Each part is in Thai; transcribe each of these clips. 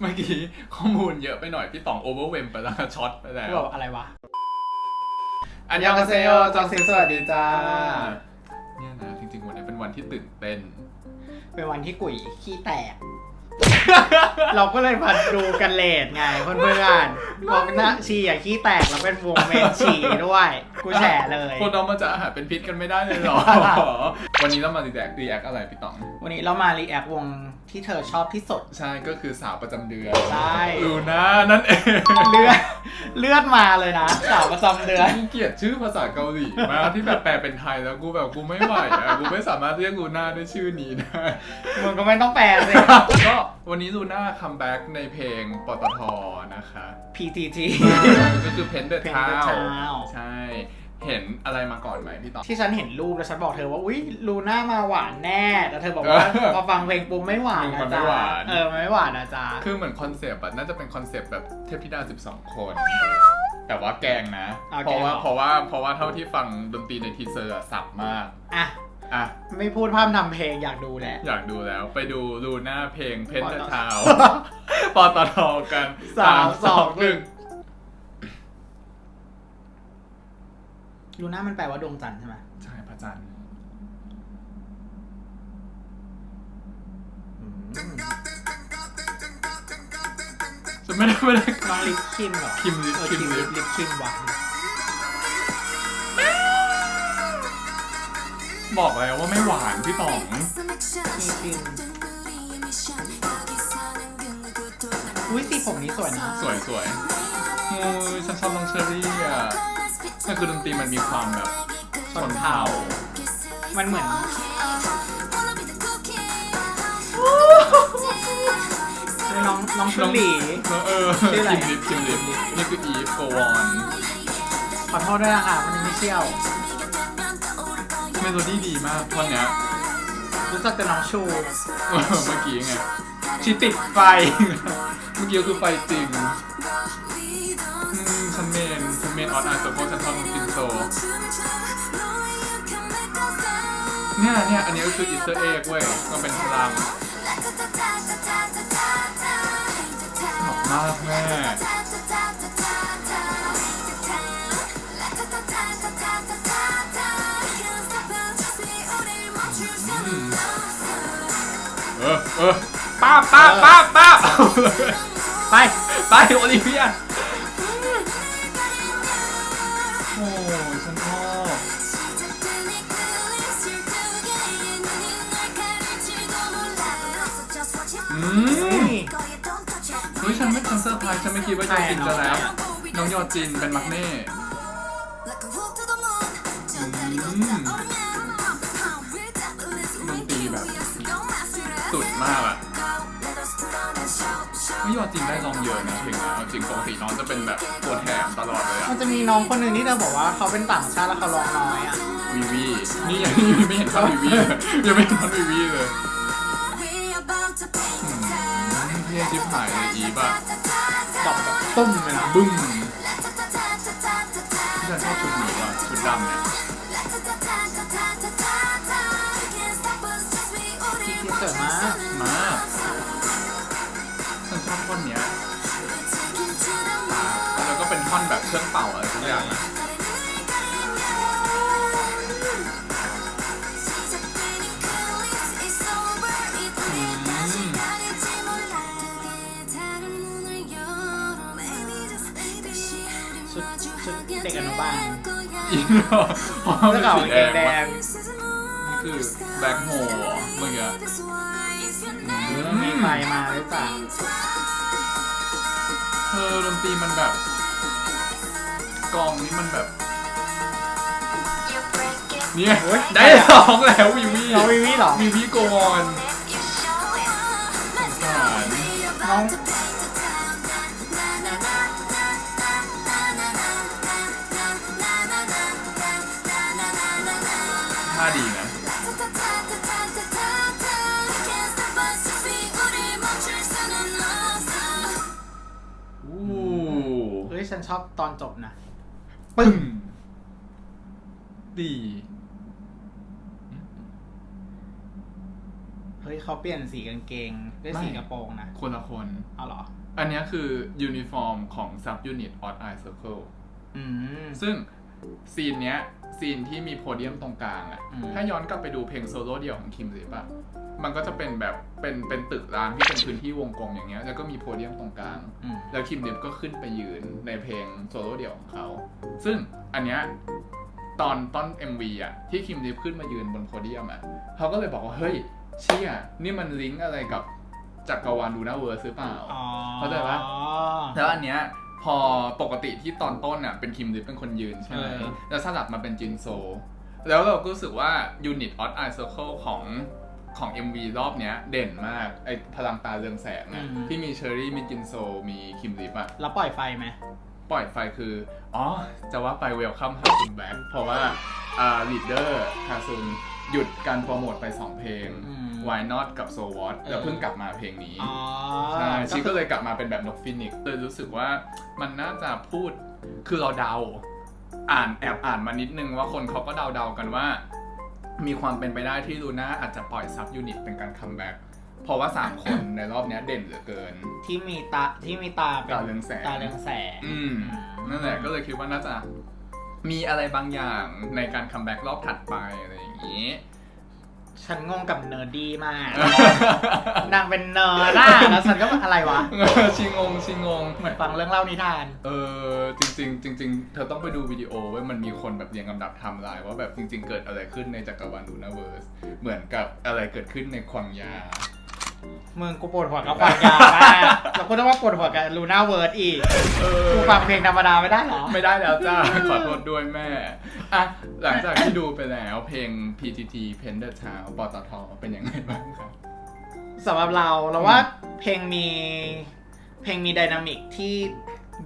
เมื่อกี้ข้อมูลเยอะไปหน่อยพี่ต่องโอเวอร์เวมไปแล้วช็อตไปแล้วกูบอกอะไรวะ อันยองอาเซโยจองซินสวัสดีจ้า เนี่ยนะจริงๆวันนี้เป็นวันที่ตื่นเต้น เป็นวันที่กุ๋ยขี้แตก เราก็เลยมาดูกันเลดไงเพื่อนๆบอกนะชีอะขี้แตกแล้วเป็นวงเมนชีด้วย กูแฉเลยคนเรามันจะอาหารเป็นพิษกันไม่ได้เลยเหรอ วันนี้เรามารีแอครีแอคอะไรพี่ต๋อง วันนี้เรามารีแอควง ที่เธอชอบที่สุด ใช่ก็คือสาวประจำเดือนใช่ ลูน่านั่นเองเลือดเลือดมาเลยนะสาวประจำเดือน กูเกลียดชื่อภาษาเกาหลีมากที่แบบแปลเป็นไทยแล้วกูแบบกูไม่ไหวอะกูไม่สามารถเรียกลูน่าด้วยชื่อนี้ได้ มึงก็ไม่ต้องแปลสิ ก็วันนี้ลูน่าคัมแบ็กในเพลงปตทนะคะ PTT ก็คือเพนเดอร์ Paint ทา the ว Town ใช่ เห็นอะไรมาก่อนไหมพี่ต๋องที่ฉันเห็นรูปแล้วฉันบอกเธอว่าอุ้ยลูน่ามาหวานแน่แต่เธอบอกว่าเออพอฟังเพลงปุ๊บไม่หวานมันะนไม่จ๊ะหวาน เออมันไม่หวานนะจ๊ะคือเหมือนคอนเซปต์อะน่าจะเป็นคอนเซปต์แบบเทพธิดา 12 คน แต่ว่าแกงนะเอาเพราะว่าแกงเหรอเพราะว่าเพราะว่าเท่าที่ฟังดนตรีในทีเซอร์อะสับมากอะอะ ไม่พูดพร่ำทำเพลงอยากดูแหละ อยากดูแล้วไปดูลูน่าเพลงเพนปเดตอทร์ทาวปตทกัน สามสองหนึ่ง ลูน่ามันแปลว่าดวงจันทร์ใช่ไหมใช่พระจันทร์จะไม่ได้ไม่ได้น้องลิปคิมเหรอคิมลิปเออคิคิมมลิลิปปลิปคิมวะบอกแล้วว่าไม่หวานพี่ป๋อง อุ้ยสีผมนี้สวยนะสวยสวยโอ้ยฉันชอบน้องเชอรี่อะ ก็คือดนตรีมันมีความแบบชนเผ่ามันเหมือน น้องน้องชุลี เออชื่ออะไร คิมลิปคิมลิปนี่คืออีฟโกวอนขอโทษด้วยนะคะมันยังไม่เชี่ยว เมโลดี้ดีมากท่อนเนี้ยรู้จักแต่น้องชู เออเมื่อกี้ไง ชีติดไฟ เมื่อกี้ก็คือไฟจริง ออนไอซ์โซฉันชอบกินโซเนี่ยเนี่ยอันนี้ก็คืออิสเตอร์เอ็กเว้ยมันเป็นพลังสนุกมากแม่อืมเออเออป้าบป้าบป้าบป้าบไป ไปโอลิเวีย นเซอร์ไพรส์ฉันไม่คิดว่าจะกินจะแล้วน้องยอจินเป็นมักเน่ดนตรีแบบสุดมากอะไม่ยอจินได้ลองเยอะนะเพลงนี้เอาจริงปกติน้องจะเป็นแบบตัวแถมตลอดเลยอะมันจะมีน้องคนหนึ่งที่เธอบอกว่าเขาเป็นต่างชาติแล้วเขาร้องน้อยอะวีวีนี่ยังนี่ไม่เห็นท่อนวีวีเลยยังไม่เห็นท่อนวีวีเลยอืมเท่ชิบหายเลยอีฟอะดอกแบบ ต้มเลยนะบึ้มที่ฉันชอบชุดนี้ว่ะชุดดำเนี่ยที่เกิดมามาฉันชอบท่อนเนี้ยแล้วก็เป็นท่อนแบบเครื่องเป่าอะไรทุกอย่างอะ เด็กอนุบาลอีกเหรอเพราะว่าแล้เป็วนก็เอาสีกางแดเกงงแดวะงนี่คือแบ็คโฮเหรอเมื่อกี้อืมมีไฟมาหรือเปล่าเธอดนตรีมันแบบกลองนี่มันแบบ เนี่ยได้ร้องแล้ววิวีน้องวิวี่หรอวิวีโกวอน น้อง ฉันชอบตอนจบนะ ปึ้ง ดี เฮ้ยเขาเปลี่ยนสีกางเกงด้วยสีไม่ กระโปรงนะ คนละคน เอาเหรอ อันเนี้ยคือยูนิฟอร์มของ sub unit odd eye circle อืม ซึ่งซีนเนี้ย ซีนที่มีโพเดียมตรงกลางอะอืม ถ้าย้อนกลับไปดูเพลงโซโล่เดี่ยวของคิมซิปอะ มันก็จะเป็นแบบเป็นเป็นตึกร้างที่เป็นพื้นที่วงกลมอย่างเงี้ยแล้วก็มีโพเดียมตรงกลางอืมแล้วคิมดิฟก็ขึ้นไปยืนในเพลงโซโล่เดี่ยวของเขา ซึ่งอันเนี้ยตอนต้น MV อะที่คิมดิฟขึ้นมายืนบนโพเดียมอะเขาก็เลยบอกว่า เฮ้ย เชี่ย นี่มันลิงก์อะไรกับจักรวาลดูน่าเวิร์สหรือเปล่าอ๋อเข้าใจปะแล้วอันเนี้ยพอปกติที่ตอนต้นอะเป็นคิมดิฟเป็นคนยืนใช่ไหมเออแล้วสลับมาเป็นจินโซ แล้วเราก็รู้สึกว่ายูนิตออ d ไอ Circle ของ ของ MV รอบเนี้ยเด่นมากไอพลังตาเรืองแสงอะที่มีเชอรี่มีจินโซมีคิมดิฟอะแล้วปล่อยไฟไหม ปล่อยไฟคือ อ๋อ จะว่าไปเวลคัมฮาซุนแบ็คเพราะว่าอ่าลีดเดอร์ฮาซุนหยุดการโปรโมทไป 2 เพลง อืม Why Not กับ So What เออ แล้วเพิ่งกลับมาเพลงนี้ อ๋อใช่ชีคืก็อเลยกลับมาเป็นแบบนกฟินิกซ์เลยรู้สึกว่ามันน่าจะพูดคือเราเดา อ่านแอบอ่านมานิดนึงว่าคนเขาก็เดาเดาๆกันว่า มีความเป็นไปได้ที่ลูน่าอาจจะปล่อยซับยูนิตเป็นการคัมแบ็กเพราะว่า 3 คนในรอบเนี้ยเด่นเหลือเกิน ที่มีตาที่มีตาเป็นตาเรืองแสง ตาเรืองแสงอืม นั่นแหละก็เลยคิดว่าน่าจะมีอะไรบางอย่างในการคัมแบ็กรอบถัดไปอะไรอย่างนี้ ฉันงงกับเนอร์ดี้มาก นางเป็นเนอร์ด่าแล้วฉันก็อะไรวะ ชิงงชิงง เหมือนฟังเรื่องเล่านิทาน เออจริงๆจริงๆ เธอต้องไปดูวิดีโอไว้ยมันมีคนแบบเรียงลำดับไทม์ไลน์ว่าแบบจริง ๆ เกิดอะไรขึ้นในจักรวาลดูนาเวิร์สเหมือนกับอะไรเกิดขึ้นในควางยา มึงกูปวดหัวกับความยาวมากแล้วกูต้องว่าปวดหัวกับลูน่าเวิร์ดอีกเออ กูฟังเพลงธรรมดาไม่ได้เหรอ ไม่ได้แล้วจ้า ขอโทษด้วยแม่อะหลังจากที่ดูไปแล้วเพลง PTT Pen the Town ปตทเป็นยังไงบ้างครับ สำหรับเราเราว่าเพลงมีเพลงมีไดนามิกที่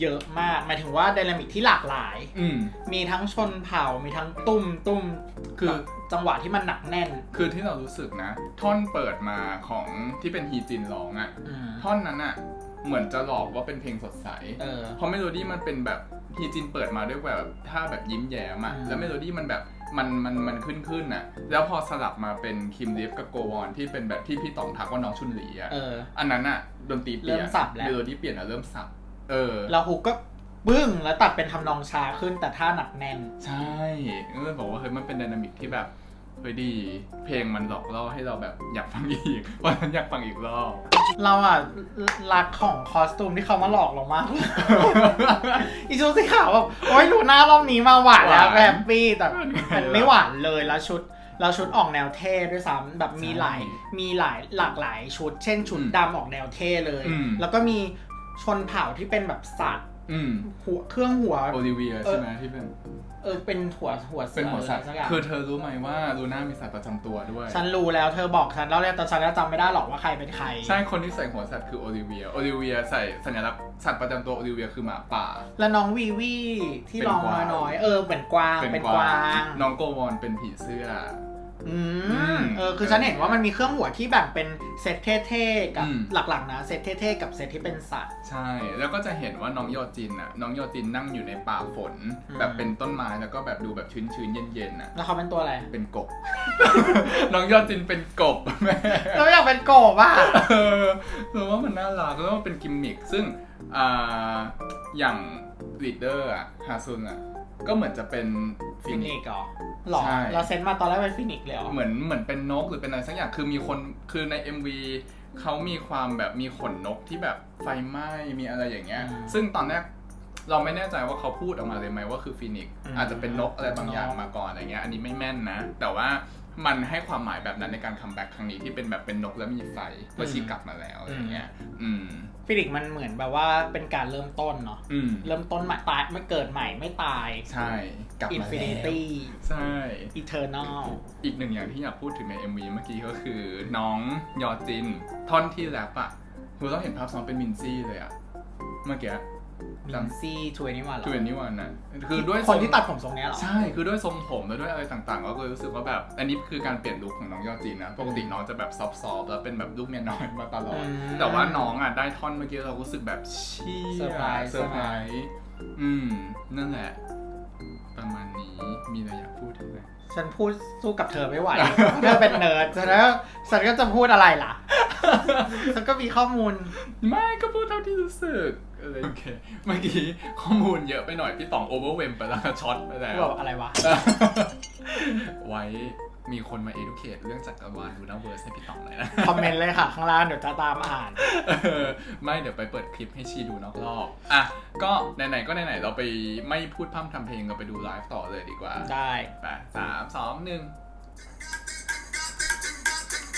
เยอะมากหมายถึงว่าไดนามิกที่หลากหลาย อืม มีทั้งชนเผ่ามีทั้งตุ้มตุ้มคือ จังหวะที่มันหนักแน่นคือที่เรารู้สึกนะ ท่อนเปิดมาของที่เป็นฮีจินร้องอะอืมท่อนนั้นอะเหมือนจะหลอกว่าเป็นเพลงสดใส เออ เพราะเมโลดี้มันเป็นแบบฮีจินเปิดมาด้วยแบบท่าแบบยิ้มแย้มอะอืม แล้วเมโลดี้มันแบบมันมันมันขึ้นขึ้นอะแล้วพอสลับมาเป็นคิมลิฟกับโกวอนที่เป็นแบบที่พี่ต๋องทักว่าน้องชุนหลีอะเออ อันนั้นอะดนตรีเปลี่ยนเริ่มสับแล้ว เมโลดี้เปลี่ยนอะเริ่มสับ เออ แล้วฮุกก็บึ้งแล้วตัดเป็นทำนองช้าขึ้นแต่ท่าหนักแน่น ใช่ก็เลยบอกว่าเฮ้ยมันเป็นไดนามิกที่แบบเฮ้ยดี เพลงมันหลอกล่อให้เราแบบอยากฟังอีก วันนั้นอยากฟังอีกรอบ เราอะรักของคอสตูมที่เขามาหลอกเรามากอีชุดสีขาวแบบโอ้ยดูหน้ารอบนี้มาหวานแล้วหวานแบบปี้แต่หวานไงมันไม่หวานเลยแล้วชุดแล้วชุดออกแนวเท่ด้วยซ้ำแบบมีใช่หลายมีหลายหลากหลายชุด เช่นชุดอืมดำออกแนวเท่เลย อืม แล้วก็มี ชนเผ่าที่เป็นแบบสัตว์อืมหัวเครื่องหัว โอลิเวียใช่ไหมที่เป็น เออเป็นหัวหัวสือเป็นหัวสัตว์ะไรสักอย่างคือเธอรู้ไหมว่าลูน่ามีสัตว์ประจำตัวด้วย ฉันรู้แล้วเธอบอกฉันแล้วแต่ฉันก็จำไม่ได้หรอกว่าใครเป็นใคร ใช่คนที่ใส่หัวสัตว์คือโอลิเวียโอลิเวียใส่สัญลักษณ์สัตว์ประจำตัวโอลิเวียคือหมาป่า แล้วน้องวีวีที่เป็นร้องกวางน้อยๆเออเหมือนกวางเป็นกวาง น้องโกวอนเป็นผีเสื้อ อือืมม เออคือฉันเห็นว่ามันมีเครื่องหัวที่แบ่งเป็นเซตเท่ๆกับอืม หลักๆนะเซตเท่ๆกับเซตที่เป็นสัตว์ ใช่ แล้วก็จะเห็นว่าน้องยอจินน่ะ น้องยอจินนั่งอยู่ในป่าฝน อืม แบบเป็นต้นไม้แล้วก็แบบดูแบบชื้นๆเย็นๆน่ะ แล้วเขาเป็นตัวอะไรเป็นกบ น้องยอดจินเป็นกบแม่ เราอยากเป็นโกบอะ เออเราว่ามันน่ารักแล้วว่าเป็นกิมมิคซึ่งอ่าอย่างลีดเดอร์อะฮาซุนอะ ก็เหมือนจะเป็นฟิฟินินิกกซ์เหรอหรอใช่เราเซนมาตอนแรกเป็นฟินิกซ์เลยเหรอเหมือนเหมือนเป็นนกหรือเป็นอะไรสักอย่างคือมีคนคือใน MV เขามีความแบบมีขนนกที่แบบไฟไหม้มีอะไรอย่างเงี้ยอืมซึ่งตอนแรกเราไม่แน่ใจว่าเขาพูดออกมาเลยไหมว่าคือฟินิกซ์อืมอาจจะเป็นนกอะไรบางอย่างนกมาก่อนอะไรเงี้ย อันนี้ไม่แม่นนะ แต่ว่า มันให้ความหมายแบบนั้นในการคัมแบ็กครั้งนี้ที่เป็นแบบเป็นนกแล้วมีไฟเพราะชีกลับมาแล้วอะไรเงี้ยอืมฟินิกซ์มันเหมือนแบบว่าเป็นการเริ่มต้นเนาะอืมเริ่มต้นใหม่ตายไม่เกิดใหม่ไม่ตาย ใช่กลับอินมาฟิแล้นิวตี้ใช่อีเทอร์นอลอีกหนึ่งอย่างที่อยากพูดถึงใน MV เมื่อกี้ก็คือน้องยอจินท่อนที่แรปอะคือเราเห็นภาพซ้อมเป็นมินซี่เลยอะเมื่อกี้ มินซี่ทเวนี่วันเหรอทเวนนี่วันนะคือด้วยคนทรงที่ตัดผมทรงเนี้ยเหรอ ใช่ คือด้วยทรงผมแล้วด้วยอะไรต่างๆ ก็เลยรู้สึกว่าแบบ อันนี้คือการเปลี่ยนลุคของน้องยอจินนะ ปกติน้องจะแบบซอฟต์ๆแล้วเป็นแบบลูกเมียน้อยมาตลอดอืมแต่ว่าน้องอะได้ท่อนเมื่อกี้เรารู้สึกแบบเชี่ยเซอร์ไพรส์เซอร์ไพรส์อืม นั่นแหละ ประมาณนี้ มีอะไรอยากพูดถึงไหมฉันพูดสู้กับเธอไม่ไหว เธอเป็นเนิร์ดฉันก็ฉันก็จะพูดอะไรล่ะ ฉันก็มีข้อมูล ไม่ก็พูดเท่าที่รู้สึก อะไรโอเค เมื่อกี้ข้อมูลเยอะไปหน่อย พี่ต๋องโอเวอร์เวมไปแล้วช็อตไปแล้วบอกอะไรวะ ไว้มีคนมา educate เรื่องจักรวาลลูน่าเวิร์สให้พี่ต๋องหน่อยนะ คอมเมนต์เลยค่ะ ข้างล่างเดี๋ยวจะตามอ่าน เออไม่เดี๋ยวไปเปิดคลิปให้ชีดูนอกรอบอะก็ไหนๆก็ไหนๆเราไปไม่พูดพร่ำทำเพลงเราไปดูไลฟ์ต่อเลยดีกว่าได้ไปสามสองหนึ่ง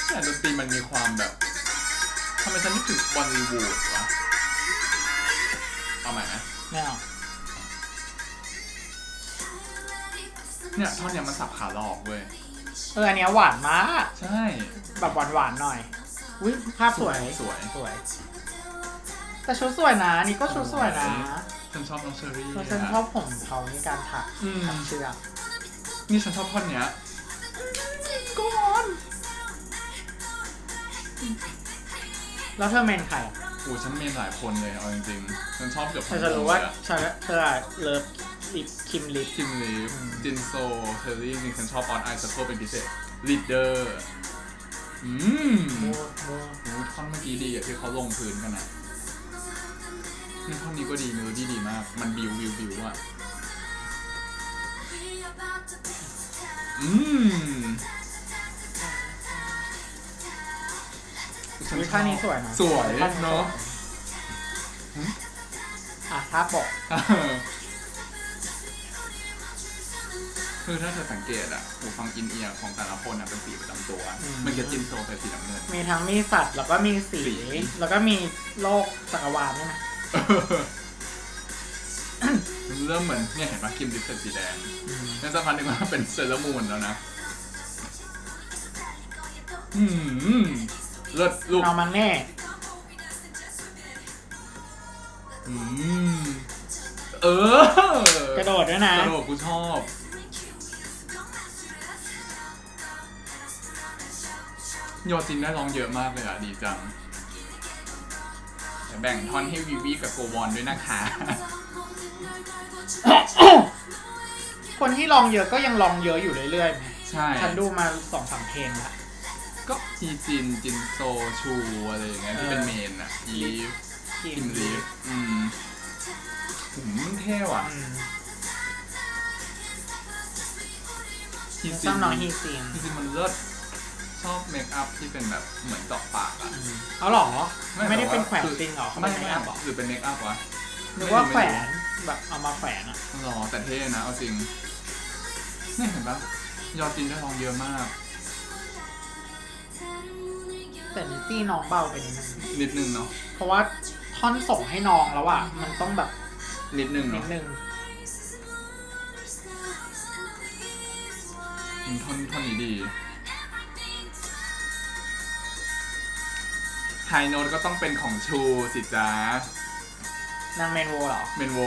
แต่ดนตรีมันมีความแบบทำไมฉันนึกถึงบอลลีวูดวะ เอาใหม่นะไม่เอาเนี่ยท่อนเนี้ยมันสับขาหลอกเว้ย เอออันเนี้ยหวานมากใช่แบบหวานๆหน่อยอุ้ยภาพสวยสวยสวย แต่ชุดสวยนะอันนี่ก็ชุดสวยนะฉันชอบน้องเชอรี่เพราะฉันชอบผมเขาในการถักอืมถักเชือกนี่ฉันชอบท่อนเนี้ยก่อนแล้วเธอเมนใครอะโอ้ฉันเมนหลายคนเลยเอาจริงๆฉันชอบเกือบเธอจะรู้ว่าเธอเธอเลิฟลิปคิมลิป คิมลีฟอืม จินโซเชอรี่จริงๆฉันชอบออนไอซัคโคเป็นพิเศษลีดเดอร์อืมโมโมโอ้ท่อนเมื่อกี้ดีอะที่เขาลงพื้นกันอะนี่ท่อนนี้ก็ดีเมโลดี้ดีมาก มันบิวบิวบิวอะอืม ฉัวิท่านี้สวยนะสวยท่าเนาะอะท่าปกคือถ้าเธอสังเกตอะหูฟังอินเอียร์ของแต่ละคนอะเป็นสีประจำตัวอืมมันจะจินโซเป็นสีน้ำเงิน มีทั้งมีสัตว์แล้วก็มีสี สี แล้วก็มีโลกจักรวาลด้วยนะมันเริ่มเหมือนเนี่ยเห็นปะคิมดิฟเป็นสีแดงนั่นสักพักหนึ่งว่าเป็นเซเลอร์มูนแล้วนะอืม เลิศลูกน้องมังเน่อืมเออกระโดดด้วยนะ กระโดดกูชอบ โยจินได้ร้องเยอะมากเลยอะ ดีจังเดี๋ยวแบ่งท่อนให้วีวีกับโกวอนด้วยนะคะ คนที่ลองเยอะก็ยังลองเยอะอยู่เรื่อยๆไหมใช่ ฉันดูมาสองสามเพลงละ ก็ฮีจินจินโซชูอะไรอย่างเงี้ยที่เป็นเมนอะอีฟคิคิมมลีฟอืมหืมเท่ว่ะอืมฮีชจิอบน้องฮีซีนฮีจินมันเลิศชอบเมคอัพที่เป็นแบบเหมือนเจอกปากอะอืมเอาเหรอ ไม่ได้แต่เป็นแขวนคือจริงเหรอเขาไม่เป็นไม่แขวนเหรอหรือเป็นเมคอัพวะหรือว่าแขวนแบบเอามาแขวนอะ หรอแต่เท่นะ เอาจริงเนี่ยเห็นปะยอดจินได้ลองเยอะมาก แต่นิตี้น้องเบาไปนิดนึงนิดนึงเนาะเพราะว่าท่อนส่งให้น้องแล้วอะมันต้องแบบนิดนึงนิเนาะดนึง อืมท่อนท่อนนี้ดีไฮโน้ตก็ต้องเป็นของชูสิจ้านางเมนโวเหรอ เมนโว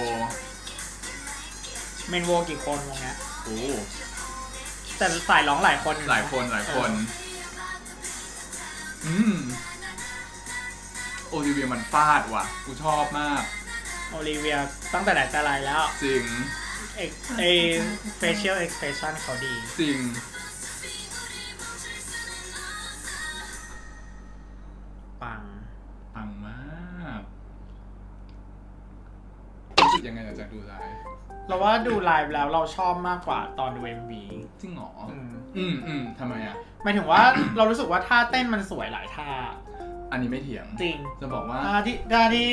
เมนโวกี่คนวงเนี้ย โอ้แต่สายร้องหลายคนอนะหลายคนหลายคนอื มโอลิเวียมันฟาดว่ะ กูชอบมาก โอลิเวียตั้งแต่ไหนแต่ไรแล้วจริง เอกเอ facial expression เขาดี จริง ปัง ปังมากรู้ สึกยังไงหลังจากดูไลฟ์เราว่าดูไลฟ์แล้วเราชอบมากกว่าตอนดู MV จริงเหรออืมอืมอืมทำไมอะหมายถึงว่าเรารู้สึกว่าท่าเต้นมันสวยหลายท่า อันนี้ไม่เถียง จริง จะบอกว่าท่าที่ท่าที่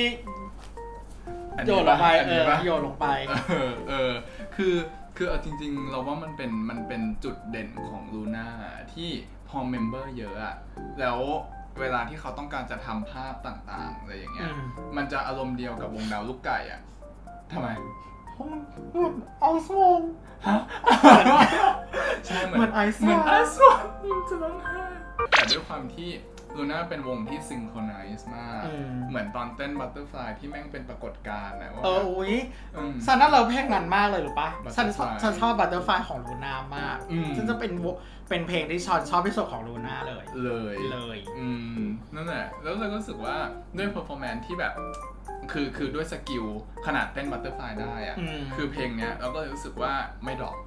อันโยนี้นลงไปอันเอนี้อปะโยนลงไป เออเออคือคือเอาจริง ๆ เราว่ามันเป็นมันเป็นจุดเด่นของลูน่าที่พอเมมเบอร์เยอะอะแล้วเวลาที่เขาต้องการจะทำภาพต่างๆอะไรอย่างเงี้ยอืมมันจะอารมณ์เดียวกับวงดาวลูกไก่อะ ทำไมเอาสวงฮะ ใช่เหมือนเหมือนไอซ์เหมือนวาไอซ์วาจะร้องไห้แต่ด้วยความที่ลูน่าเป็นวงที่ซิงโครไนซ์มาก อืม เหมือนตอนเต้นบัตเตอร์ฟลายที่แม่งเป็นปรากฏการณ์นะว่าเอออุ้ยอืมฉันน่าเลิฟเพลงนั้นมากเลยหรือปะ Butterfly ฉันชอบฉันชอบบัตเตอร์ไฟของลูน่ามากอืม ฉันจะเป็นว เป็นเพลงที่ชอบชอบที่สุดของลูน่าเลย เลย เลย อืม นั่นแหละ แล้วเราก็รู้สึกว่าด้วย performance ที่แบบคือคือคือด้วยสกิลขนาดเต้นบัตเตอร์ฟลายได้อะอืม คือเพลงเนี้ยเราก็เลยรู้สึกว่าไม่ดรอป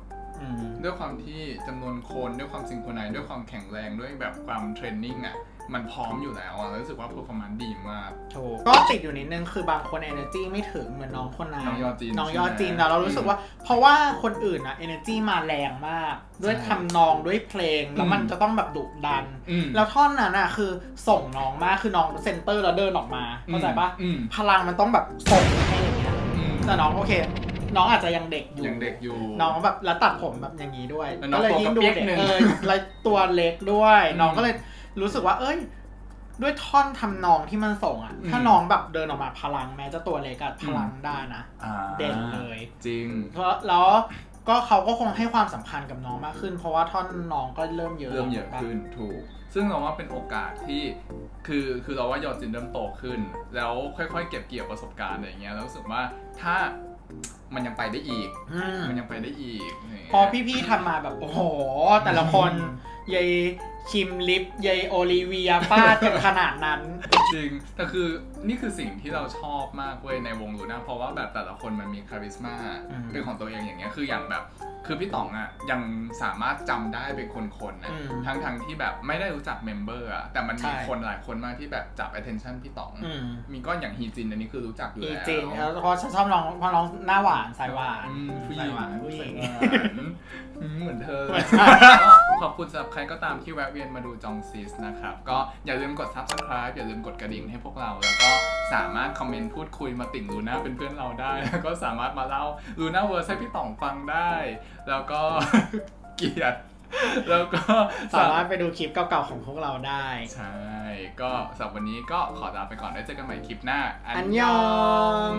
อืม ด้วยความที่จำนวนคนด้วยความซิงโครไนซ์ด้วยความแข็งแรงด้วยแบบความเทรนนิ่งอะ มันพร้อมอยู่แล้วอะแล้วรู้สึกว่าเพอร์ฟอร์แมนซ์ดีมาก ถูกก็ติดอยู่นิดนึงคือบางคน energy ไม่ถึงเหมือนน้องคนนั้นน้องยอจีนน้องยอจีนใช่ไหมแต่เรารู้สึกว่า เพราะว่าคนอื่นอะ energy มาแรงมาก ด้วยใช่ทำนองด้วยเพลงแล้วมันอืมจะต้องแบบดุดัน อืมแล้วท่อนนั้นอะคือส่งน้องมากคือน้องเซนเตอร์แล้วเดินออกมาเข้าใจปะอืมพลังมันต้องแบบส่งให้อย่างเงี้ยอืมแต่น้องโอเค น้องอาจจะยังเด็กอยู่ ยังเด็กอยู่ น้องแบบแล้วตัดผมแบบอย่างนี้ด้วยแล้วน้องก็เลยยิ่งดูตัวกระเปี๊ยกเด็กหนึ่งเออแล้วตัวเล็กด้วยอืมน้องก็เลย รู้สึกว่า เอ้ย ด้วยท่อนทำนองที่มันส่งอะอืมถ้าน้องแบบเดินออกมาพลังแม้จะตัวเล็กอะพลังได้นะอ่าเด่นเลย จริง เพราะแล้วก็เขาก็คงให้ความสำคัญกับน้องมากขึ้น เพราะว่าท่อนน้องก็เริ่มเยอะเริ่มเยอะขึ้นถูก ซึ่งเราว่าเป็นโอกาสที่คือคือเราว่ายอดจินเริ่มโตขึ้น แล้วค่อยๆ เก็บเกี่ยวประสบการณ์อะไรอย่างเงี้ยแล้วรู้สึกว่าถ้ามันยังไปได้อีกอืมมันยังไปได้อีกย่างเงี้ยพอพี่ๆทำมาแบบ โอ้โห แต่ละคนยาย คิมลิฟยายโอลิเวียฟาดกันขนาดนั้น จริง แต่คือนี่คือสิ่งที่เราชอบมากเว้ยในวงลูน่าเพราะว่าแบบแต่ละคนมันมีคาริสมาอืมเป็นของตัวเองอย่างเงี้ยคืออย่างแบบ คือพี่ต๋องอะยังสามารถจำได้เป็นคนๆนะอืมทั้งทั้งๆที่แบบไม่ได้รู้จักเมมเบอร์อะแต่มันมีใช่คนหลายคนมากที่แบบจับ attention พี่ต๋องอืมมีก้อนอย่างฮีจินอันนี้คือรู้จักอยู่อีแล้วจีนแล้วเพราะฉันชอบน้องเพราะน้องหน้าหวานสายหวานอืมผู้หสาญิยงหวานผู้หญิงสายหวานอืมเหมือนเธอเหมือนฉันขอบคุณสำหรับใครก็ตามที่แวะเวียนมาดูจองซีสนะครับก็อย่าลืมกด subscribe อย่าลืมกดกระดิ่งให้พวกเรา แล้วก็สามารถคอมเมนต์พูดคุยมาติ่งลูน่าเป็นเพื่อนเราได้ แล้วก็สามารถมาเล่าลูน่าเวอร์ให้พี่ต่องฟังได้ แล้วก็เกลียดแล้วก็สามารถไปดูคลิปเก่าๆของพวกเราได้ ใช่ ก็สำหรับวันนี้ก็ขอลาไปก่อน ได้เจอกันใหม่คลิปหน้า อันยอง